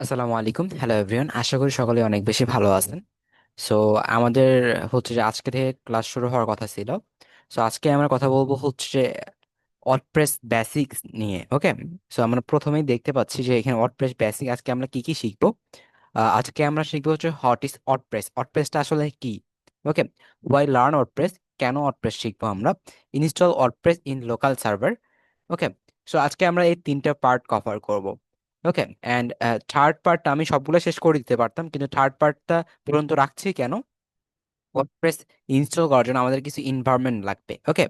আসসালামু আলাইকুম। Hello everyone আশা করি সকলে অনেক বেশি ভালো আছেন। সো আমাদের হচ্ছে যে আজকে থেকে ক্লাস শুরু হওয়ার কথা ছিল। সো আজকে আমরা কথা বলব হচ্ছে ওয়ার্ডপ্রেস বেসিক্স নিয়ে ওকে সো আমরা প্রথমেই দেখতে পাচ্ছি যে এখানে ওয়ার্ডপ্রেস বেসিক আজকে আমরা কি কি শিখব? আজকে আমরা শিখব হচ্ছে হোয়াট ইজ ওয়ার্ডপ্রেস ওয়ার্ডপ্রেসটা আসলে কি? ওকে ওয়াই লার্ন ওয়ার্ডপ্রেস কেন ওয়ার্ডপ্রেস শিখব আমরা? Install WordPress in local server okay so আজকে আমরা এই তিনটা পার্ট কভার করব। ওকে অ্যান্ড থার্ড পার্টটা আমি সবগুলো শেষ করে দিতে পারতাম, কিন্তু থার্ড পার্টটা পর্যন্ত রাখছি কেন? ওয়ার্ডপ্রেস ইনস্টল করার জন্য আমাদের কিছু এনভায়রনমেন্ট লাগবে ওকে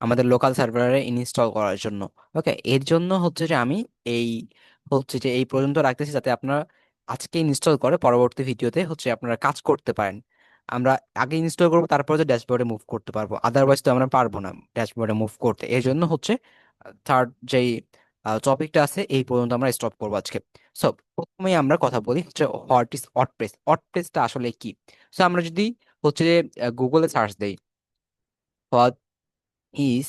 আমাদের লোকাল সার্ভারে ইনস্টল করার জন্য ওকে এর জন্য হচ্ছে যে আমি এই, হচ্ছে যে এই পর্যন্ত রাখতেছি যাতে আপনারা আজকে ইনস্টল করে পরবর্তী ভিডিওতে হচ্ছে আপনারা কাজ করতে পারেন। আমরা আগে ইনস্টল করব, তারপরে তো ড্যাশবোর্ডে মুভ করতে পারব। আদারওয়াইজ তো আমরা পারব না ড্যাশবোর্ডে মুভ করতে। এর জন্য হচ্ছে থার্ড যেই টপিকটা আছে, এই পর্যন্ত আমরা স্টপ করব আজকে। সো প্রথমেই আমরা কথা বলি হচ্ছে হোয়াট ইজ ওয়ার্ডপ্রেস ওয়ার্ডপ্রেসটা আসলে কি? সো আমরা যদি হচ্ছে যে গুগলে সার্চ দেই what is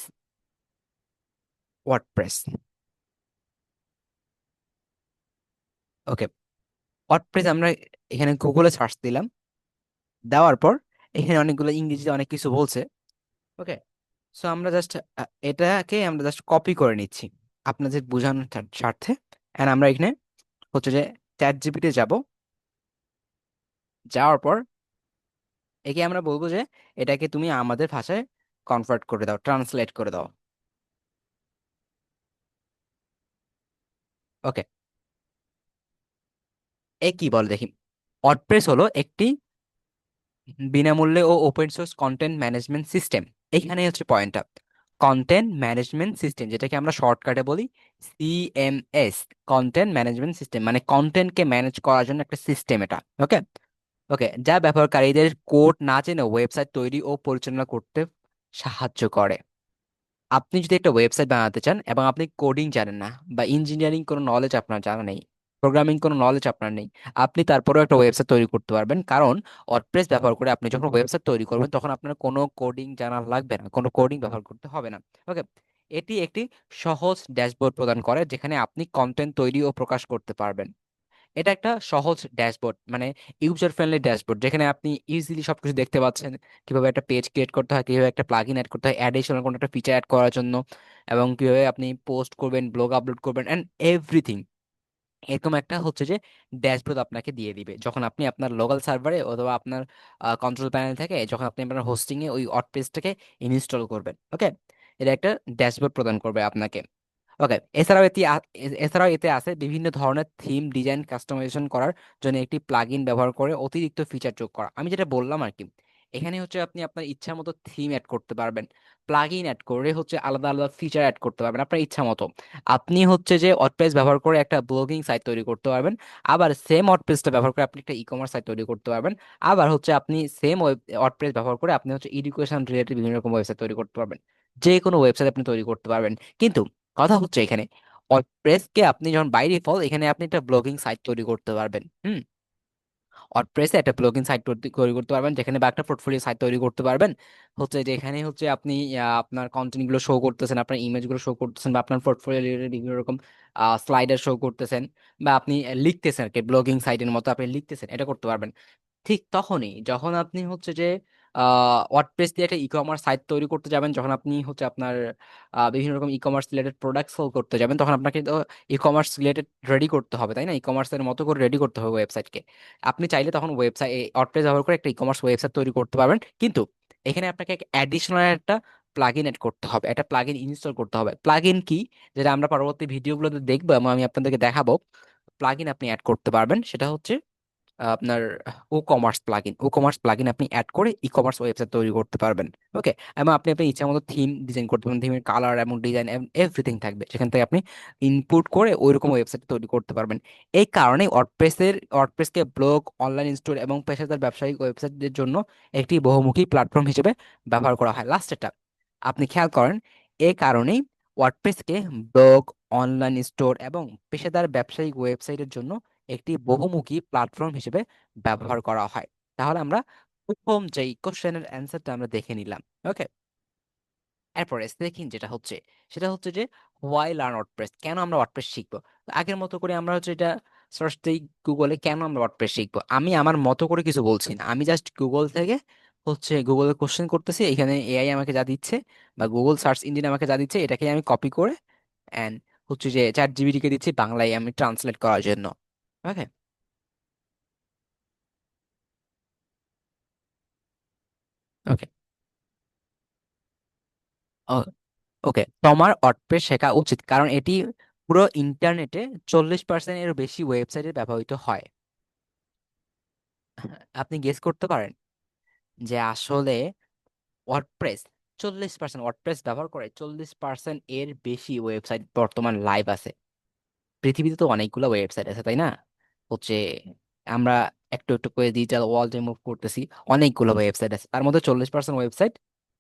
WordPress okay WordPress আমরা এখানে গুগলে সার্চ দিলাম, দেওয়ার পর এখানে অনেকগুলো ইংরেজিতে অনেক কিছু বলছে। ওকে সো আমরা জাস্ট এটাকে আমরা জাস্ট কপি করে নিচ্ছি। আপনাদের বোঝানোর স্বার্থে। অ্যান্ড আমরা এখানে হচ্ছে যে চ্যাট জিপিতে যাব। যাওয়ার পর একে আমরা বলব যে এটাকে তুমি আমাদের ভাষায় কনভার্ট করে দাও ট্রান্সলেট করে দাও। ওকে এ কি বলে দেখি? ওয়ার্ডপ্রেস হলো একটি বিনামূল্যে ও open source content management system এইখানে হচ্ছে পয়েন্টটা কন্টেন্ট ম্যানেজমেন্ট সিস্টেম যেটাকে আমরা শর্টকাটে বলি সিএমএস কন্টেন্ট ম্যানেজমেন্ট সিস্টেম মানে কন্টেন্টকে ম্যানেজ করার জন্য একটা সিস্টেম এটা ওকে ওকে যা ব্যবহারকারীদের কোড না জেনে ওয়েবসাইট তৈরি ও পরিচালনা করতে সাহায্য করে। আপনি যদি একটা ওয়েবসাইট বানাতে চান এবং আপনি কোডিং জানেন না বা ইঞ্জিনিয়ারিং কোনো নলেজ আপনার জানা নেই প্রোগ্রামিং কোনো নলেজ আপনার নেই। আপনি তারপরেও একটা ওয়েবসাইট তৈরি করতে পারবেন। কারণ ওয়ার্ডপ্রেস ব্যবহার করে আপনি যখন ওয়েবসাইট তৈরি করবেন তখন আপনার কোনো কোডিং জানা লাগবে না। কোনো কোডিং ব্যবহার করতে হবে না। ওকে এটি একটি সহজ ড্যাশবোর্ড প্রদান করে যেখানে আপনি কন্টেন্ট তৈরি ও প্রকাশ করতে পারবেন। এটা একটা সহজ ড্যাশবোর্ড মানে ইউজার ফ্রেন্ডলি ড্যাশবোর্ড যেখানে আপনি ইজিলি সবকিছু দেখতে পাচ্ছেন। কীভাবে একটা পেজ ক্রিয়েট করতে হয় কীভাবে একটা প্লাগইন অ্যাড করতে হয় অ্যাডিশনাল কোনো একটা ফিচার অ্যাড করার জন্য এবং কীভাবে আপনি পোস্ট করবেন ব্লগ আপলোড করবেন অ্যান্ড এভরিথিং এরকম একটা হচ্ছে যে ড্যাশবোর্ড আপনাকে দিয়ে দিবে। যখন আপনি আপনার লোকাল সার্ভারে অথবা আপনার কন্ট্রোল প্যানেল থেকে যখন আপনি আপনার হোস্টিং এ ওই ওয়ার্ডপ্রেসটাকে ইনস্টল করবেন ওকে এটা একটা ড্যাশবোর্ড প্রদান করবে আপনাকে ওকে এছাড়াও এটি এছাড়াও এতে আছে বিভিন্ন ধরনের থিম ডিজাইন কাস্টমাইজেশন করার জন্য একটি প্লাগইন ব্যবহার করে অতিরিক্ত ফিচার যোগ করা। আমি যেটা বললাম আর কি এখানে হচ্ছে আপনি আপনার ইচ্ছা মতো থিম অ্যাড করতে পারবেন। প্লাগইন অ্যাড করে হচ্ছে আলাদা আলাদা ফিচার অ্যাড করতে পারবেন আপনার ইচ্ছা মতো। আপনি হচ্ছে যে ওয়ার্ডপ্রেস ব্যবহার করে একটা ব্লগিং সাইট তৈরি করতে পারবেন। আবার সেম ওয়ার্ডপ্রেসটা ব্যবহার করে আপনি একটা ই কমার্স সাইট তৈরি করতে পারবেন। আবার হচ্ছে আপনি সেম ওয়ার্ডপ্রেস ব্যবহার করে আপনি হচ্ছে এডুকেশন রিলেটেড বিভিন্ন রকম ওয়েবসাইট তৈরি করতে পারবেন। যে কোনো ওয়েবসাইট আপনি তৈরি করতে পারবেন। কিন্তু কথা হচ্ছে এখানে ওয়ার্ডপ্রেসকে আপনি যখন বাইরে ফল এখানে আপনি একটা ব্লগিং সাইট তৈরি করতে পারবেন। হুম? ওয়ার্ডপ্রেসে একটা প্লগইন সাইট তৈরি করতে পারবেন, যেখানে বা একটা পোর্টফোলিও সাইট তৈরি করতে পারবেন। হচ্ছে যেখানে হচ্ছে আপনি আপনার কন্টেন্টগুলো শো করতেছেন, আপনার ইমেজগুলো শো করতেছেন বা আপনার পোর্টফোলিও রিলেটেড বিভিন্ন রকম স্লাইডার শো করতেছেন বা আপনি লিখতেছেন আর কি ব্লগিং সাইটের মতো আপনি লিখতেছেন, এটা করতে পারবেন। ঠিক তখনই যখন আপনি হচ্ছে যে ওয়ার্ডপ্রেস দিয়ে একটা ই কমার্স সাইট তৈরি করতে যাবেন, যখন আপনি হচ্ছে আপনার বিভিন্ন রকম e commerce related product sale করতে যাবেন, তখন আপনাকে তো ই কমার্স রিলেটেড রেডি করতে হবে, তাই না? ই কমার্সের মতো করে রেডি করতে হবে ওয়েবসাইটকে আপনি চাইলে তখন ওয়েবসাইট ওয়ার্ডপ্রেস ব্যবহার করে একটা ই কমার্স ওয়েবসাইট তৈরি করতে পারবেন, কিন্তু এখানে আপনাকে অ্যাডিশনাল একটা প্লাগইন অ্যাড করতে হবে, একটা প্লাগইন ইনস্টল করতে হবে। প্লাগইন কি? যেটা আমরা পরবর্তী ভিডিওগুলোতে দেখব এবং আমি আপনাদেরকে দেখাবো। প্লাগইন আপনি অ্যাড করতে পারবেন, সেটা হচ্ছে আপনার WooCommerce plugin WooCommerce plugin আপনি অ্যাড করে ই কমার্স ওয়েবসাইট তৈরি করতে পারবেন ওকে এবং আপনি আপনার ইচ্ছা মতো থিম ডিজাইন করতে পারবেন থিমের কালার এবং ডিজাইন এভরিথিং থাকবে, সেখান থেকে আপনি ইনপুট করে ওইরকম ওয়েবসাইট তৈরি করতে পারবেন। এই কারণে ওয়ার্ডপ্রেসের ওয়ার্ডপ্রেসকে ব্লগ অনলাইন স্টোর এবং পেশাদার ব্যবসায়িক ওয়েবসাইটের জন্য একটি বহুমুখী প্ল্যাটফর্ম হিসেবে ব্যবহার করা হয়। লাস্টেরটা আপনি খেয়াল করেন এই কারণেই ওয়ার্ডপ্রেসকে ব্লগ অনলাইন স্টোর এবং পেশাদার ব্যবসায়িক ওয়েবসাইটের জন্য একটি বহুমুখী প্ল্যাটফর্ম হিসেবে ব্যবহার করা হয়। তাহলে আমরা প্রথম যেই কোশ্চেনের অ্যান্সারটা আমরা দেখে নিলাম ওকে এরপরে সেকেন্ড যেটা হচ্ছে, সেটা হচ্ছে যে হোয়াই লার্ন ওয়ার্ডপ্রেস কেন আমরা ওয়ার্ডপ্রেস শিখব? আগের মতো করে আমরা হচ্ছে এটা সার্চ দিই গুগলে কেন আমরা ওয়ার্ডপ্রেস শিখব? আমি আমার মতো করে কিছু বলছি না। আমি জাস্ট গুগল থেকে হচ্ছে গুগলে কোশ্চেন করতেছি, এখানে এআই আমাকে যা দিচ্ছে বা গুগল সার্চ ইঞ্জিন আমাকে যা দিচ্ছে এটাকে আমি কপি করে অ্যান্ড হচ্ছে যে চ্যাট জিপিটিকে দিচ্ছি বাংলায় আমি ট্রান্সলেট করার জন্য। ওকে ওকে ওকে তোমার ওয়ার্ডপ্রেস শেখা উচিত, কারণ এটি পুরো ইন্টারনেটে চল্লিশ পার্সেন্ট এর বেশি ওয়েবসাইটে ব্যবহৃত হয়। আপনি গেস করতে পারেন যে আসলে ওয়ার্ডপ্রেস চল্লিশ পার্সেন্ট ওয়ার্ডপ্রেস ব্যবহার করে চল্লিশ পার্সেন্ট এর বেশি ওয়েবসাইট বর্তমান লাইভ আছে। পৃথিবীতে তো অনেকগুলো ওয়েবসাইট আছে, তাই না? হচ্ছে আমরা একটু একটু করে ডিজিটাল ওয়ার্ল্ডে মুভ করতেছি। অনেকগুলো ওয়েবসাইট আছে। তার মধ্যে চল্লিশ পার্সেন্ট ওয়েবসাইট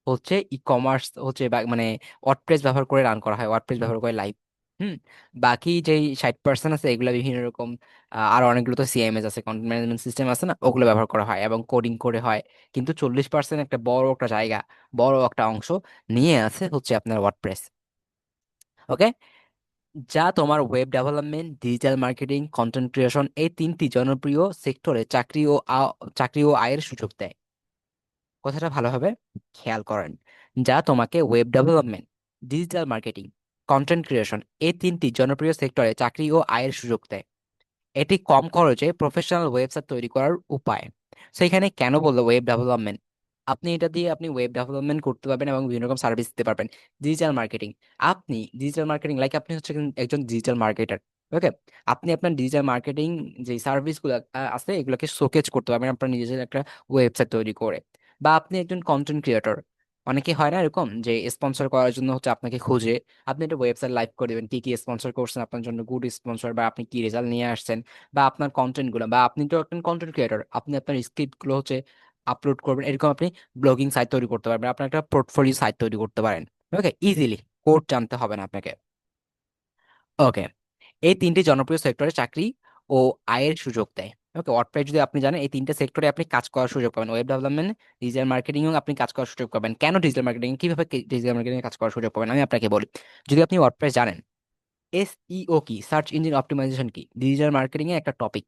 হচ্ছে ই কমার্স হচ্ছে মানে ওয়ার্ডপ্রেস ব্যবহার করে রান করা হয়। ওয়ার্ডপ্রেস ব্যবহার করে লাইভ হুম। বাকি যেই ষাট পার্সেন্ট আছে এগুলো বিভিন্ন রকম আর অনেকগুলো তো সিএমএস আছে কন্টেন্ট ম্যানেজমেন্ট সিস্টেম আছে না? ওগুলো ব্যবহার করা হয় এবং কোডিং করে হয়। কিন্তু চল্লিশ পার্সেন্ট একটা বড় একটা জায়গা বড় একটা অংশ নিয়ে আছে হচ্ছে আপনার ওয়ার্ডপ্রেস ওকে যা তোমার web development digital marketing content creation এই তিনটি জনপ্রিয় সেক্টরে চাকরি ও আ- চাকরি ও আয়ের সুযোগ দেয়। কথাটা ভালোভাবে খেয়াল করেন। যা তোমাকে web development digital marketing content creation এই তিনটি জনপ্রিয় সেক্টরে চাকরি ও আয়ের সুযোগ দেয়। এটি কম খরচে প্রফেশনাল ওয়েবসাইট তৈরি করার উপায়। সেখানে কেন বলল ওয়েব ডেভেলপমেন্ট আপনি এটা দিয়ে আপনি ওয়েব ডেভেলপমেন্ট করতে পারবেন এবং বিভিন্ন রকম সার্ভিস দিতে পারবেন। ডিজিটাল মার্কেটিং আপনি ডিজিটাল মার্কেটিং লাইক আপনি হচ্ছে একজন ডিজিটাল মার্কেটার ওকে আপনি আপনার ডিজিটাল মার্কেটিং যে সার্ভিসগুলো আছে, এগুলোকে শোকেজ করতে পারবেন আপনার নিজের একটা ওয়েবসাইট তৈরি করে। বা আপনি একজন কন্টেন্ট ক্রিয়েটর অনেকে হয় না এরকম যে স্পন্সর করার জন্য হচ্ছে আপনাকে খুঁজে, আপনি একটা ওয়েবসাইট লাইভ করে দেবেন, কি কি স্পন্সর করছেন, আপনার জন্য গুড স্পন্সর বা আপনি কি রেজাল্ট নিয়ে আসছেন, বা আপনার কন্টেন্টগুলো, বা আপনি তো একজন কন্টেন্ট ক্রিয়েটর আপনি আপনার স্ক্রিপ্টগুলো হচ্ছে আপলোড করবেন। এরকম আপনি ব্লগিং সাইট তৈরি করতে পারবেন, আপনার একটা পোর্টফোলিও সাইট তৈরি করতে পারেন। ওকে ইজিলি কোড জানতে হবে না আপনাকে। ওকে এই তিনটি জনপ্রিয় সেক্টরে চাকরি ও আয়ের সুযোগ দেয়। ওকে ওয়ার্ডপ্রেস যদি আপনি জানেন, এই তিনটে সেক্টরে আপনি কাজ করার সুযোগ পাবেন। ওয়েব ডেভেলপমেন্ট ডিজিটাল মার্কেটিং আপনি কাজ করার সুযোগ পাবেন। কেন ডিজিটাল মার্কেটিং কীভাবে ডিজিটাল মার্কেটিং কাজ করার সুযোগ পাবেন? আমি আপনাকে বলি। যদি আপনি ওয়ার্ডপ্রেস জানেন এসইও কি? সার্চ ইঞ্জিন অপটিমাইজেশন কি? ডিজিটাল মার্কেটিং এর একটা টপিক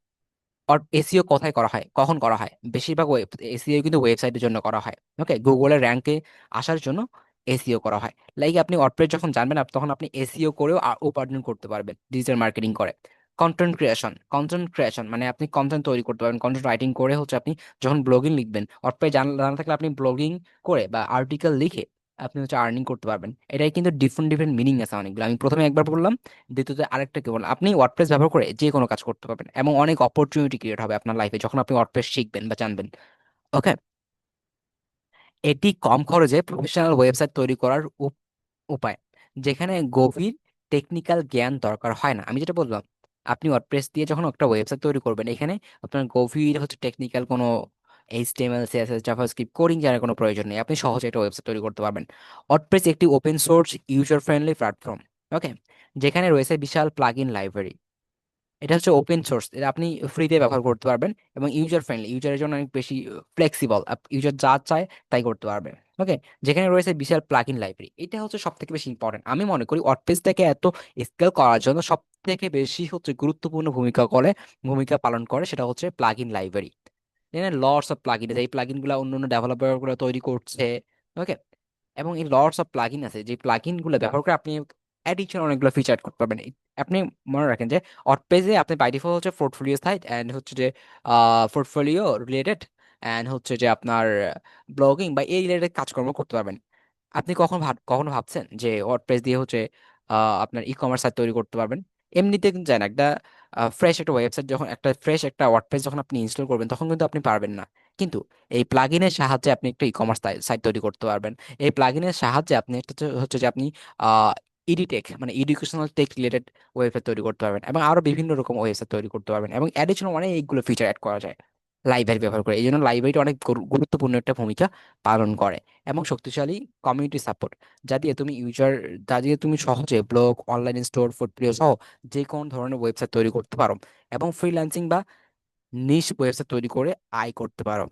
আর এসইও কোথায় করা হয়? কখন করা হয়? বেশিরভাগ ওয়েব এসিও কিন্তু ওয়েবসাইটের জন্য করা হয়। ওকে গুগলের র্যাঙ্কে আসার জন্য এসিও করা হয়। লাইক আপনি ওয়ার্ডপ্রেস যখন জানবেন তখন আপনি এসিও করেও উপার্জন করতে পারবেন। ডিজিটাল মার্কেটিং করে। কন্টেন্ট ক্রিয়েশন কন্টেন্ট ক্রিয়েশন মানে আপনি কন্টেন্ট তৈরি করতে পারবেন। কন্টেন্ট রাইটিং করে হচ্ছে আপনি যখন ব্লগিং লিখবেন ওয়ার্ডপ্রেস জানা জানা থাকলে আপনি ব্লগিং করে বা আর্টিকেল লিখে আপনি হচ্ছে আর্নিং করতে পারবেন। এটাই কিন্তু ডিফারেন্ট ডিফারেন্ট মিনিং আছে অনেকগুলো। আমি প্রথমে একবার বললাম, দ্বিতীয়তে আরেকটা কি বললাম? আপনি ওয়ার্ডপ্রেস ব্যবহার করে যে কোনো কাজ করতে পারবেন এবং অনেক অপরচুনিটি ক্রিয়েট হবে আপনার লাইফে যখন আপনি ওয়ার্ডপ্রেস শিখবেন বা জানবেন। ওকে এটি কম খরচে প্রফেশনাল ওয়েবসাইট তৈরি করার উপ- উপায়, যেখানে গভীর টেকনিক্যাল জ্ঞান দরকার হয় না। আমি যেটা বললাম, আপনি ওয়ার্ডপ্রেস দিয়ে যখন একটা ওয়েবসাইট তৈরি করবেন, এখানে আপনার গভীর হচ্ছে টেকনিক্যাল কোনো এইচটিএমএল সিএসএস জাভাস্ক্রিপ্ট কোডিং জানার কোনো প্রয়োজন নেই। আপনি সহজে একটা ওয়েবসাইট তৈরি করতে পারবেন। ওয়ার্ডপ্রেস একটি open source user friendly platform okay যেখানে রয়েছে বিশাল প্লাগ ইন লাইব্রেরি এটা হচ্ছে ওপেন সোর্স এটা আপনি ফ্রিতে ব্যবহার করতে পারবেন এবং ইউজার ফ্রেন্ডলি ইউজারের জন্য অনেক বেশি ফ্লেক্সিবল ইউজার যা চায় তাই করতে পারবে ওকে যেখানে রয়েছে বিশাল প্লাগ ইন লাইব্রেরি এটা হচ্ছে সব থেকে বেশি ইম্পর্টেন্ট আমি মনে করি ওয়ার্ডপ্রেসটাকে এত স্কেল করার জন্য সব থেকে বেশি হচ্ছে গুরুত্বপূর্ণ ভূমিকা করে, ভূমিকা পালন করে, সেটা হচ্ছে plug in library lots of plugin আছে এই প্লাগইনগুলো অন্য অন্য ডেভেলপারগুলো তৈরি করছে। ওকে এবং এই লর্ডস অফ প্লাগইন আছে। যে প্লাগইনগুলো ব্যবহার করে আপনি অ্যাডিশনাল অনেকগুলো ফিচার করতে পারবেন। আপনি মনে রাখেন যে পেজে আপনি বাই ডিফল্ট হচ্ছে পোর্টফোলিও সাইট অ্যান্ড হচ্ছে যে পোর্টফোলিও রিলেটেড অ্যান্ড হচ্ছে যে আপনার ব্লগিং বা এই রিলেটেড কাজকর্ম করতে পারবেন। আপনি কখন ভাব কখনো ভাবছেন যে ওয়ার্ডপ্রেস দিয়ে হচ্ছে আপনার ই কমার্স সাইট তৈরি করতে পারবেন? এমনিতে কিন্তু যায় না। একটা ফ্রেশ একটা ওয়েবসাইট যখন, একটা ফ্রেশ একটা ওয়ার্ডপ্রেস যখন আপনি ইনস্টল করবেন, তখন কিন্তু আপনি পারবেন না। কিন্তু এই প্লাগিনের সাহায্যে আপনি একটা ই কমার্স সাইট তৈরি করতে পারবেন। এই প্লাগিনের সাহায্যে আপনি একটা হচ্ছে যে আপনি ইডিটেক মানে এডুকেশনাল টেক রিলেটেড ওয়েবসাইট তৈরি করতে পারবেন এবং আরও বিভিন্ন রকম ওয়েবসাইট তৈরি করতে পারবেন এবং অ্যাডিশনাল অনেক এইগুলো ফিচার অ্যাড করা যায়। লাইব্রেরি ব্যবহার করে। এই জন্য লাইব্রেরিটা অনেক গুরু- গুরুত্বপূর্ণ একটা ভূমিকা পালন করে এবং শক্তিশালী কমিউনিটি সাপোর্ট যা দিয়ে তুমি ইউজার যা দিয়ে তুমি সহজে ব্লগ অনলাইন স্টোর ফুডপ্রিয় সহ যে কোনো ধরনের ওয়েবসাইট তৈরি করতে পারো এবং ফ্রিল্যান্সিং বা নিশ ওয়েবসাইট তৈরি করে আয় করতে পারো।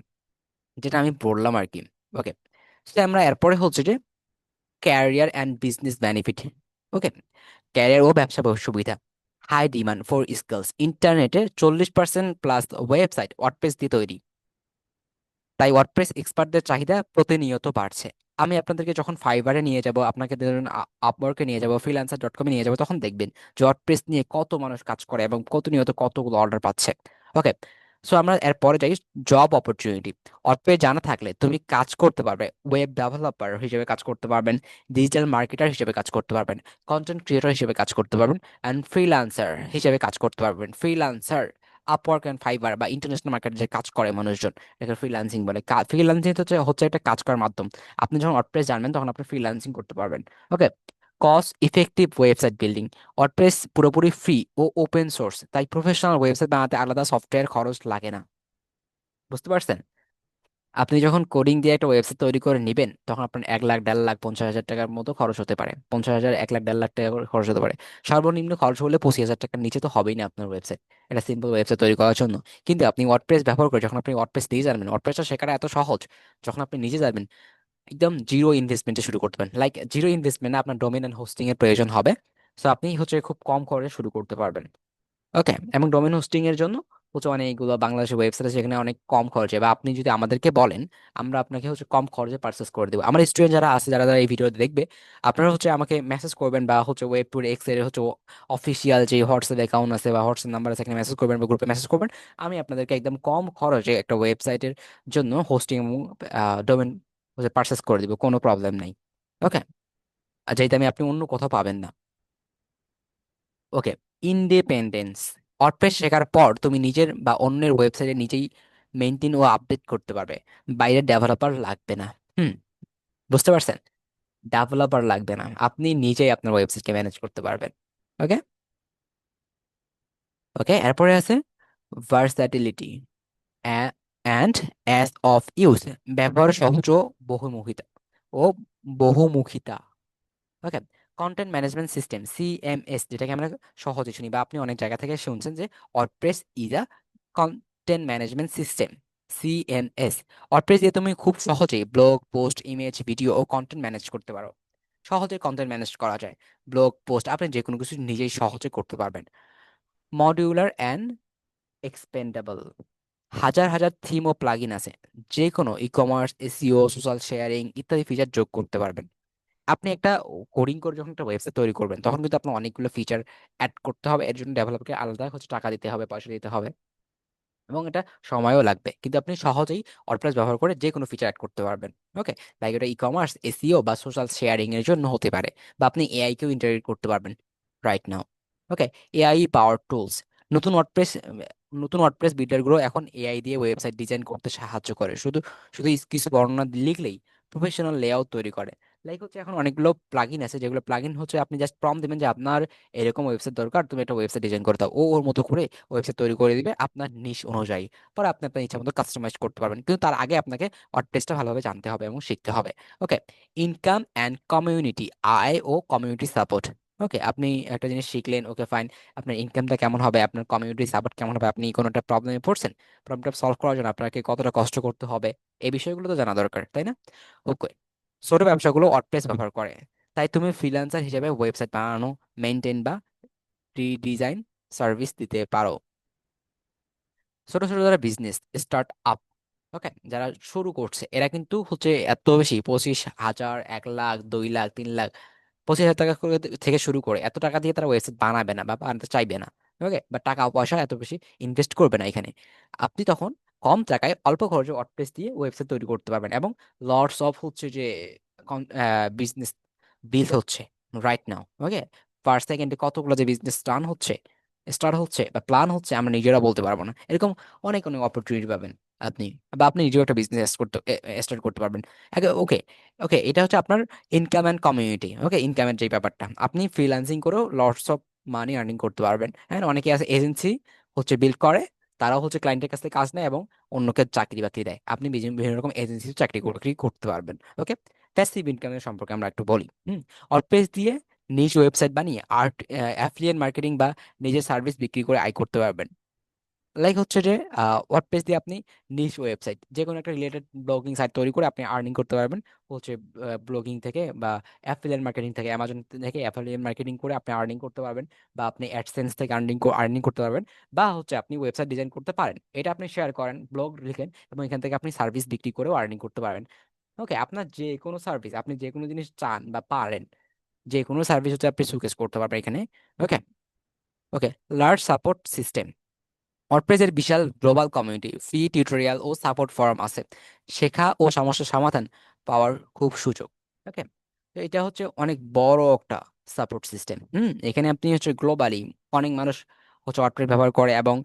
যেটা আমি বললাম আর কি। ওকে সেটা আমরা এরপরে হচ্ছে যে career and business benefit okay career ও ব্যবসা সুবিধা। হাই ডিমান্ড ফর স্কিলস ইন্টারনেটে চল্লিশ পার্সেন্ট প্লাস ওয়েবসাইট ওয়ার্ডপ্রেস দিয়ে তৈরি। তাই ওয়ার্ডপ্রেস এক্সপার্টদের চাহিদা প্রতিনিয়ত বাড়ছে। আমি আপনাদেরকে যখন ফাইবারে নিয়ে যাব, আপনাকে ধরুন আপওয়ার্কে নিয়ে যাব ফ্রিল্যান্সার ডট কমে নিয়ে যাব, তখন দেখবেন যে ওয়ার্ডপ্রেস নিয়ে কত মানুষ কাজ করে এবং প্রতিনিয়ত কতগুলো অর্ডার পাচ্ছে। ওকে সো আমরা এরপরে যাই জব অপরচুনিটি ওয়ার্ডপ্রেস জানা থাকলে তুমি কাজ করতে পারবে ওয়েব ডেভেলপার হিসেবে কাজ করতে পারবেন ডিজিটাল মার্কেটার হিসেবে কাজ করতে পারবেন কন্টেন্ট ক্রিয়েটর হিসেবে কাজ করতে পারবেন অ্যান্ড ফ্রিল্যান্সার হিসেবে কাজ করতে পারবেন। ফ্রিল্যান্সার আপওয়ার্ক অ্যান্ড ফাইবার বা ইন্টারন্যাশনাল মার্কেটে যে কাজ করে মানুষজন, এটাকে ফ্রিল্যান্সিং বলে। ফ্রিল্যান্সিং হচ্ছে হচ্ছে একটা কাজ করার মাধ্যম। আপনি যখন ওয়ার্ডপ্রেস জানবেন, তখন আপনি ফ্রিল্যান্সিং করতে পারবেন। Okay cost effective website building WordPress পুরোপুরি ফ্রি ও ওপেন সোর্স তাই প্রফেশনাল ওয়েবসাইট বানাতে আলাদা সফটওয়্যার খরচ লাগে না। বুঝতে পারছেন? আপনি যখন কোডিং দিয়ে একটা ওয়েবসাইট তৈরি করে নেবেন, তখন আপনার এক লাখ, দেড় লাখ, পঞ্চাশ হাজার টাকার মতো খরচ হতে পারে। পঞ্চাশ হাজার, এক লাখ, দেড় লাখ টাকা খরচ হতে পারে। সর্বনিম্ন খরচ হলে পঁচিশ হাজার টাকার নিচে তো হবেই না আপনার ওয়েবসাইট একটা সিম্পল ওয়েবসাইট তৈরি করার জন্য। কিন্তু আপনি ওয়ার্ডপ্রেস ব্যবহার করে যখন আপনি ওয়ার্ডপ্রেস দিয়ে জানবেন ওয়ার্ডপ্রেসটা শেখাটা এত সহজ, যখন আপনি নিজে জানবেন একদম জিরো ইনভেস্টমেন্টে শুরু করতে পারেন। লাইক জিরো ইনভেস্টমেন্টে আপনার ডোমেন অ্যান্ড হোস্টিং এর প্রয়োজন হবে। সো আপনি হচ্ছে খুব কম খরচে শুরু করতে পারবেন। ওকে এবং ডোমেন হোস্টিং এর জন্য হচ্ছে অনেকগুলো বাংলাদেশের ওয়েবসাইট আছে যেখানে অনেক কম খরচে, বা আপনি যদি আমাদেরকে বলেন, আমরা আপনাকে হচ্ছে কম খরচে পারচেস করে দেবো। আমার স্টুডেন্ট যারা আছে, যারা যারা এই ভিডিও দেখবে, আপনারা হচ্ছে আমাকে মেসেজ করবেন বা হচ্ছে ওয়েব টুর এক্সের হচ্ছে অফিসিয়াল যে হোয়াটসঅ্যাপ অ্যাকাউন্ট আছে বা হোয়াটসঅ্যাপ নাম্বার আছে সেখানে মেসেজ করবেন বা গ্রুপে মেসেজ করবেন। আমি আপনাদেরকে একদম কম খরচে একটা ওয়েবসাইটের জন্য হোস্টিং এবং ডোমেন হচ্ছে পারচেস করে দিব, কোনো প্রবলেম নাই। ওকে আর যেটা আমি আপনি অন্য কোথাও পাবেন না। ওকে ইন্ডিপেন্ডেন্স ওয়ার্ডপ্রেস শেখার পর তুমি নিজের বা অন্যের ওয়েবসাইটে নিজেই মেনটেন ও আপডেট করতে পারবে। বাইরের ডেভেলপার লাগবে না। হুম? বুঝতে পারছেন? ডেভেলপার লাগবে না। আপনি নিজেই আপনার ওয়েবসাইটকে ম্যানেজ করতে পারবেন। ওকে ওকে এরপরে আছে versatility and ease of use ব্যবহার সহজ ও বহুমুখিতা ও বহুমুখিতা। Okay content management system CMS যেটাকে আমরা সহজে শুনি বা আপনি অনেক জায়গা থেকে শুনছেন যে WordPress is a content management system CMS WordPress দিয়ে তুমি খুব সহজেই ব্লগ পোস্ট ইমেজ ভিডিও ও কন্টেন্ট ম্যানেজ করতে পারো। সহজে কন্টেন্ট ম্যানেজ করা যায়। ব্লগ পোস্ট আপনি যে কোনো কিছু নিজেই সহজে করতে পারবেন। মডিউলার অ্যান্ড এক্সপেন্ডেবল হাজার হাজার থিম ও প্লাগইন আছে। যে কোনো e commerce SEO social sharing ইত্যাদি ফিচার যোগ করতে পারবেন। আপনি একটা কোডিং করে যখন একটা ওয়েবসাইট তৈরি করবেন, তখন কিন্তু আপনার অনেকগুলো ফিচার অ্যাড করতে হবে। এর জন্য ডেভেলপারকে আলাদা হচ্ছে টাকা দিতে হবে, পয়সা দিতে হবে। এবং এটা সময়ও লাগবে। কিন্তু আপনি সহজেই ওয়ার্ডপ্রেস ব্যবহার করে যে কোনো ফিচার অ্যাড করতে পারবেন। ওকে লাইক এটা ই কমার্স এসিও বা সোশ্যাল শেয়ারিং এর জন্য হতে পারে বা আপনি এআই কেও ইন্টারগ্রেট করতে পারবেন right now okay AI power tools নতুন ওয়ার্ডপ্রেস নতুন ওয়ার্ডপ্রেস বিল্ডারগুলো এখন এআই দিয়ে ওয়েবসাইট ডিজাইন করতে সাহায্য করে। শুধু শুধু কিছু বর্ণনা লিখলেই প্রফেশনাল লেআউট তৈরি করে। লাইক হচ্ছে এখন অনেকগুলো প্লাগইন আছে, যেগুলো প্লাগইন হচ্ছে আপনি জাস্ট প্রম্পট দিবেন যে আপনার এরকম ওয়েবসাইট দরকার, তুমি একটা ওয়েবসাইট ডিজাইন করে দাও। ও ওর মতো করে ওয়েবসাইট তৈরি করে দিবে আপনার নিশ অনুযায়ী। পরে আপনি আপনার ইচ্ছা মতো কাস্টমাইজ করতে পারবেন। কিন্তু তার আগে আপনাকে ওয়ার্ডপ্রেসটা ভালোভাবে জানতে হবে এবং শিখতে হবে। ওকে ইনকাম অ্যান্ড কমিউনিটি আয় ও কমিউনিটি সাপোর্ট ওকে, আপনি একটা জিনিস শিখলেন, ওকে ফাইন আপনার ইনকামটা কেমন হবে? আপনার কমিউনিটি সাপোর্ট কেমন হবে? আপনি কোনো একটা প্রবলেমে পড়ছেন? প্রবলেমটা সলভ করার জন্য আপনাকে কতটা কষ্ট করতে হবে? এই বিষয়গুলো তো জানা দরকার, তাই না? ওকে, ছোট ব্যবসাগুলো ওয়ার্ডপ্রেস ব্যবহার করে। তাই তুমি ফ্রিল্যান্সার হিসেবে ওয়েবসাইট বানানো মেনটেন বা ডিজাইন সার্ভিস দিতে পারো। ছোট ছোট যারা বিজনেস স্টার্ট আপ ওকে, যারা শুরু করছে, এরা কিন্তু হচ্ছে এত বেশি পঁচিশ হাজার, এক লাখ, দুই লাখ, তিন লাখ পঁচিশ হাজার টাকা করে থেকে শুরু করে এত টাকা দিয়ে তারা ওয়েবসাইট বানাবে না বা বানাতে চাইবে না ওকে বা টাকা পয়সা এত বেশি ইনভেস্ট করবে না এখানে। আপনি তখন কম টাকায় অল্প খরচে ওয়ার্ডপ্রেস দিয়ে ওয়েবসাইট তৈরি করতে পারবেন এবং লর্ডস অফ হচ্ছে যে বিজনেস বিল হচ্ছে রাইট নাও ওকে পার সেকেন্ডে কতগুলো যে বিজনেস রান হচ্ছে স্টার্ট হচ্ছে বা প্ল্যান হচ্ছে, আমরা নিজেরা বলতে পারব না। এরকম অনেক অনেক অপরচুনিটি পাবেন আপনি বা আপনি নিজেও একটা বিজনেস করতে স্টার্ট করতে পারবেন। ওকে ওকে এটা হচ্ছে আপনার income and community okay income ইনকামের যে ব্যাপারটা, আপনি ফ্রিল্যান্সিং করেও লটস অফ মানি আর্নিং করতে পারবেন। হ্যাঁ অনেকে আছে এজেন্সি হচ্ছে বিল্ড করে, তারাও হচ্ছে ক্লায়েন্টের কাছ থেকে কাজ নেয় এবং অন্যকে চাকরি বাকরি দেয়। আপনি বিভিন্ন রকম এজেন্সি চাকরি করতে পারবেন ওকে প্যাসিভ ইনকামের সম্পর্কে আমরা একটু বলি, হুম? অল্পেজ দিয়ে নিজ ওয়েবসাইট বানিয়ে আর্ট অ্যাফিলিয়েট মার্কেটিং বা নিজের সার্ভিস বিক্রি করে আয় করতে পারবেন। লাইক হচ্ছে যে ওয়ার্ডপ্রেস দিয়ে আপনি নিজ ওয়েবসাইট যে কোনো একটা রিলেটেড ব্লগিং সাইট তৈরি করে আপনি আর্নিং করতে পারবেন। হচ্ছে ব্লগিং থেকে বা অ্যাফিলিয়েট মার্কেটিং থেকে অ্যামাজন থেকে অ্যাফিলিয়েট মার্কেটিং করে আপনি আর্নিং করতে পারবেন বা আপনি অ্যাডসেন্স থেকে আর্নিং আর্নিং করতে পারবেন বা হচ্ছে আপনি ওয়েবসাইট ডিজাইন করতে পারেন। এটা আপনি শেয়ার করেন ব্লগ লিখেন এবং এখান থেকে আপনি সার্ভিস বিক্রি করেও আর্নিং করতে পারবেন। ওকে আপনার যে কোনো সার্ভিস আপনি যে কোনো জিনিস চান বা পারেন যে কোনো সার্ভিস হচ্ছে আপনি শোকেস করতে পারবেন এখানে। Okay okay large support system ওয়ার্ডপ্রেসের বিশাল গ্লোবাল কমিউনিটি ফ্রি টিউটোরিয়াল ও সাপোর্ট ফোরাম আছে। শেখা ও সমস্যার সমাধান পাওয়ার খুব সুযোগ। ওকে তো এটা হচ্ছে অনেক বড় একটা সাপোর্ট সিস্টেম হুম? এখানে আপনি হচ্ছে গ্লোবালি অনেক মানুষ হচ্ছে ওয়ার্ডপ্রেস ব্যবহার করে এবং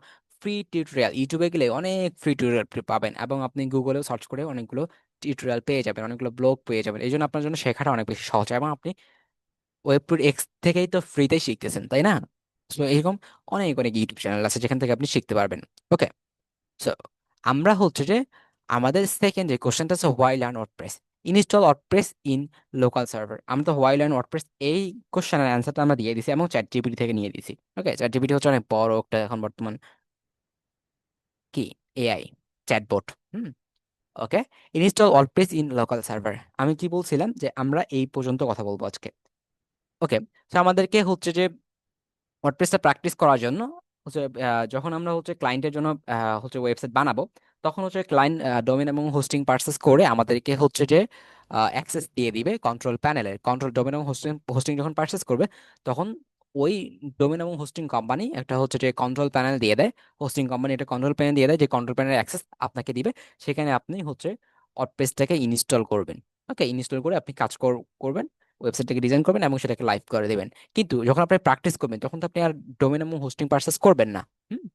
ফ্রি টিউটোরিয়াল ইউটিউবে গেলে অনেক ফ্রি টিউটোরিয়াল পাবেন এবং আপনি গুগলেও সার্চ করে অনেকগুলো টিউটোরিয়াল পেয়ে যাবেন, অনেকগুলো ব্লগ পেয়ে যাবেন। এই জন্য আপনার জন্য শেখাটা অনেক বেশি সহজ এবং আপনি ওয়েবটুর এক্স থেকেই তো ফ্রিতে শিখতেছেন, তাই না? তো এরকম অনেক অনেক ইউটিউব চ্যানেল আছে যেখান থেকে আপনি শিখতে পারবেন। ওকে সো আমরা হচ্ছে যে আমাদের সেকেন্ড যে কোশ্চেনটা আছে why learn WordPress install WordPress in local server আমরা তো হোয়াই লার্ন ওয়ার্ডপ্রেস এই কোশ্চেনের অ্যান্সারটা আমরা দিয়ে দিছি এবং চ্যাট জিপিটি থেকে নিয়ে দিছি। ওকে চ্যাট জিপিটি হচ্ছে অনেক বড় একটা এখন বর্তমান কি? AI chatbot hmm? Okay install WordPress in local server আমি কি বলছিলাম যে আমরা এই পর্যন্ত কথা বলব আজকে। ওকে তো আমাদেরকে হচ্ছে যে ওয়ার্ডপ্রেসটা প্র্যাকটিস করার জন্য হচ্ছে যখন আমরা হচ্ছে ক্লায়েন্টের জন্য হচ্ছে ওয়েবসাইট বানাবো, তখন হচ্ছে ক্লায়েন্ট ডোমেন এবং হোস্টিং পারচেস করে আমাদেরকে হচ্ছে যে অ্যাক্সেস দিয়ে দিবে কন্ট্রোল প্যানেলের কন্ট্রোল ডোমেন এবং হোস্টিং হোস্টিং যখন পারচেস করবে, তখন ওই ডোমেন এবং হোস্টিং কোম্পানি একটা হচ্ছে যে কন্ট্রোল প্যানেল দিয়ে দেয়। হোস্টিং কোম্পানি একটা কন্ট্রোল প্যানেল দিয়ে দেয়, যে কন্ট্রোল প্যানেলের অ্যাক্সেস আপনাকে দিবে। সেখানে আপনি হচ্ছে ওয়ার্ডপ্রেসটাকে ইনস্টল করবেন। ওকে ইনস্টল করে আপনি কাজ কর- করবেন। ওয়েবসাইটটাকে ডিজাইন করবেন এবং সেটাকে লাইভ করে দেবেন। কিন্তু যখন আপনি প্র্যাকটিস করবেন, তখন তো আপনি আর ডোমেন এবং হোস্টিং পারচেস করবেন না। হুম?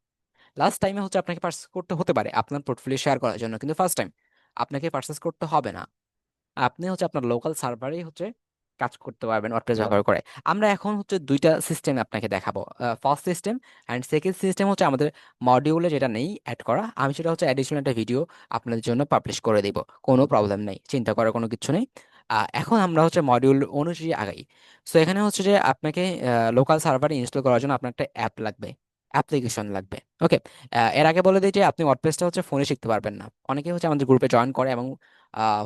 লাস্ট টাইমে হচ্ছে আপনাকে পার্সেস করতে হতে পারে আপনার পোর্টফোলিও শেয়ার করার জন্য। কিন্তু ফার্স্ট টাইম আপনাকে পার্সেস করতে হবে না। আপনি হচ্ছে আপনার লোকাল সার্ভারেই হচ্ছে কাজ করতে পারবেন ওয়ার্ডপ্রেস ব্যবহার করে। আমরা এখন হচ্ছে দুইটা সিস্টেম আপনাকে দেখাবো। First system and second system হচ্ছে আমাদের মডিউলে যেটা নেই অ্যাড করা। আমি সেটা হচ্ছে অ্যাডিশনাল একটা ভিডিও আপনাদের জন্য পাবলিশ করে দেব। কোনো প্রবলেম নেই। চিন্তা করার কোনো কিছু নেই। এখন আমরা হচ্ছে মডিউল অনুযায়ী আগাই। সো এখানে হচ্ছে যে আপনাকে লোকাল সার্ভারে ইনস্টল করার জন্য আপনার একটা অ্যাপ লাগবে অ্যাপ্লিকেশন লাগবে ওকে এর আগে বলে দিই যে আপনি ওয়ার্ডপ্রেসটা হচ্ছে ফোনে শিখতে পারবেন না। অনেকে হচ্ছে আমাদের গ্রুপে জয়েন করে এবং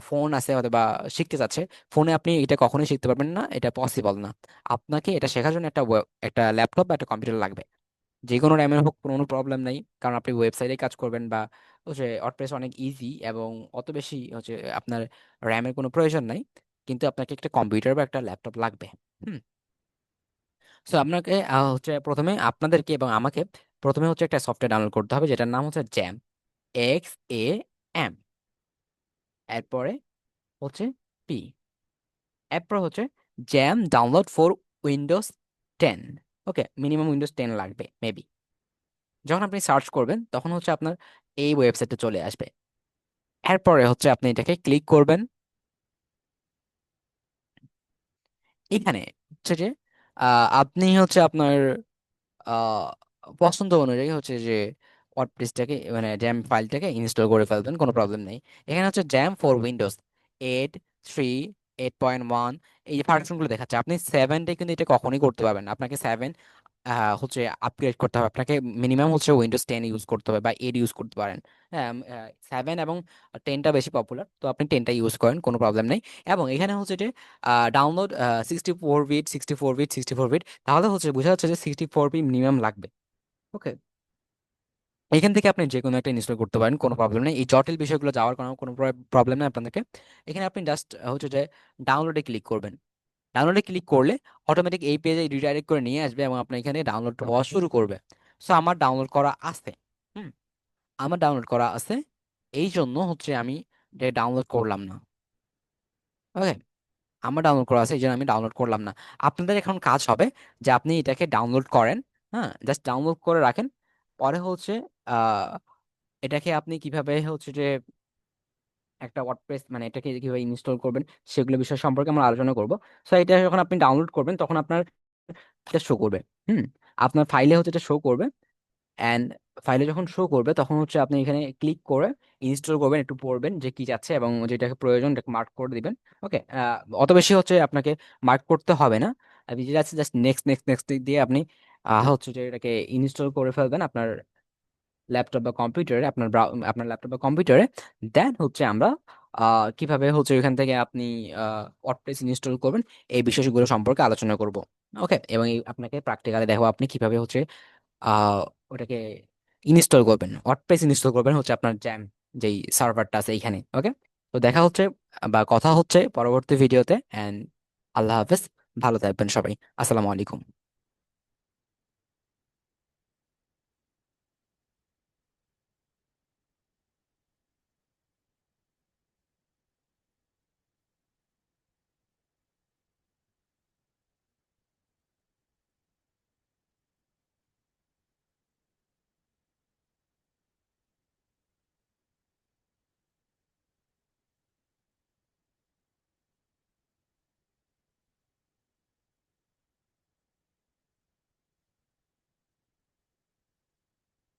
ফোন আছে অথবা শিখতে চাচ্ছে। ফোনে আপনি এটা কখনোই শিখতে পারবেন না, এটা পসিবল না। আপনাকে এটা শেখার জন্য একটা একটা ল্যাপটপ বা একটা কম্পিউটার লাগবে। যে কোনো র্যামের হোক কোনো প্রবলেম নেই। কারণ আপনি ওয়েবসাইটে কাজ করবেন বা হচ্ছে ওয়ার্ডপ্রেস অনেক ইজি এবং অত বেশি হচ্ছে আপনার র্যামের কোনো প্রয়োজন নাই। কিন্তু আপনাকে একটা কম্পিউটার বা একটা ল্যাপটপ লাগবে, হুম? সো আপনাকে হচ্ছে প্রথমে আপনাদেরকে এবং আমাকে প্রথমে হচ্ছে একটা সফটওয়্যার ডাউনলোড করতে হবে যেটার নাম হচ্ছে জ্যাম এক্স এ এম এরপরে হচ্ছে পি এরপর হচ্ছে XAMPP download for Windows ten okay minimum Windows ten লাগবে মেবি যখন আপনি সার্চ করবেন, তখন হচ্ছে আপনার এই ওয়েবসাইটে চলে আসবে। এরপরে হচ্ছে আপনি এটাকে ক্লিক করবেন। এখানে হচ্ছে যে আপনি হচ্ছে আপনার পছন্দ অনুযায়ী হচ্ছে যে ওয়ার্ডপ্রেসটাকে মানে জ্যাম ফাইলটাকে ইনস্টল করে ফেলবেন, কোনো প্রবলেম নেই। এখানে হচ্ছে XAMPP for Windows eight three eight point one এই যে ভার্সনগুলো দেখাচ্ছে, আপনি সেভেনটা কিন্তু এটা কখনোই করতে পারবেন না। আপনাকে সেভেন হচ্ছে আপগ্রেড করতে হবে। আপনাকে মিনিমাম হচ্ছে উইন্ডোজ টেন ইউজ করতে হবে বা এইট ইউজ করতে পারেন। হ্যাঁ সেভেন এবং টেনটা বেশি পপুলার তো আপনি টেনটা ইউজ করেন, কোনো প্রবলেম নেই। এবং এখানে হচ্ছে যে download sixty four bit sixty four bit sixty four bit তাহলে হচ্ছে বোঝা যাচ্ছে যে সিক্সটি ফোর বিট মিনিমাম লাগবে। ওকে এখান থেকে আপনি যে কোনো একটা ইনস্টল করতে পারেন কোনো প্রবলেম নেই। এই জটিল বিষয়গুলো যাওয়ার কোনো কোনো প্রবলেম নেই আপনাদেরকে। এখানে আপনি জাস্ট হচ্ছে যে ডাউনলোডে ক্লিক করবেন। ডাউনলোডে ক্লিক করলে অটোমেটিক এই পেজে রিডাইরেক্ট করে নিয়ে আসবে এবং আপনার এখানে ডাউনলোড হওয়া শুরু করবে। সো আমার ডাউনলোড করা আছে হুম? আমার ডাউনলোড করা আছে এই জন্য হচ্ছে আমি ডাউনলোড করলাম না। ওকে আমার ডাউনলোড করা আছে এই জন্য আমি ডাউনলোড করলাম না। আপনাদের এখন কাজ হবে যে আপনি এটাকে ডাউনলোড করেন হ্যাঁ? জাস্ট ডাউনলোড করে রাখেন। পরে হচ্ছে আহ এটাকে আপনি কীভাবে হচ্ছে যে একটা ওয়ার্ডপ্রেস মানে এটাকে কীভাবে ইনস্টল করবেন সেগুলো বিষয় সম্পর্কে আমরা আলোচনা করব। সো এটা যখন আপনি ডাউনলোড করবেন তখন আপনার এটা শো করবে। হুম? আপনার ফাইলে হচ্ছে এটা শো করবে। অ্যান্ড ফাইলে যখন শো করবে তখন হচ্ছে আপনি এখানে ক্লিক করে ইনস্টল করবেন একটু পড়বেন যে কি যাচ্ছে এবং যেটাকে প্রয়োজন এটাকে মার্ক করে দিবেন। ওকে অত বেশি হচ্ছে আপনাকে মার্ক করতে হবে না। আপনি যেটা আছে জাস্ট নেক্সট নেক্সট নেক্সট দিয়ে আপনি আহ, হচ্ছে যে এটাকে ইনস্টল করে ফেলবেন আপনার ল্যাপটপ বা কম্পিউটারে আপনার আপনার ল্যাপটপ বা কম্পিউটারে দেন হচ্ছে আমরা কীভাবে হচ্ছে ওইখান থেকে আপনি ওয়ার্ডপ্রেস ইনস্টল করবেন এই বিষয়গুলো সম্পর্কে আলোচনা করব। ওকে এবং আপনাকে প্র্যাকটিক্যালি দেখো আপনি কীভাবে হচ্ছে আহ, ওটাকে ইনস্টল করবেন। ওয়ার্ডপ্রেস ইনস্টল করবেন হচ্ছে আপনার জ্যাম যেই সার্ভারটা আছে এইখানে। ওকে তো দেখা হচ্ছে বা কথা হচ্ছে পরবর্তী ভিডিওতে এন্ড আল্লাহ হাফেজ ভালো থাকবেন সবাই। আসসালামু আলাইকুম।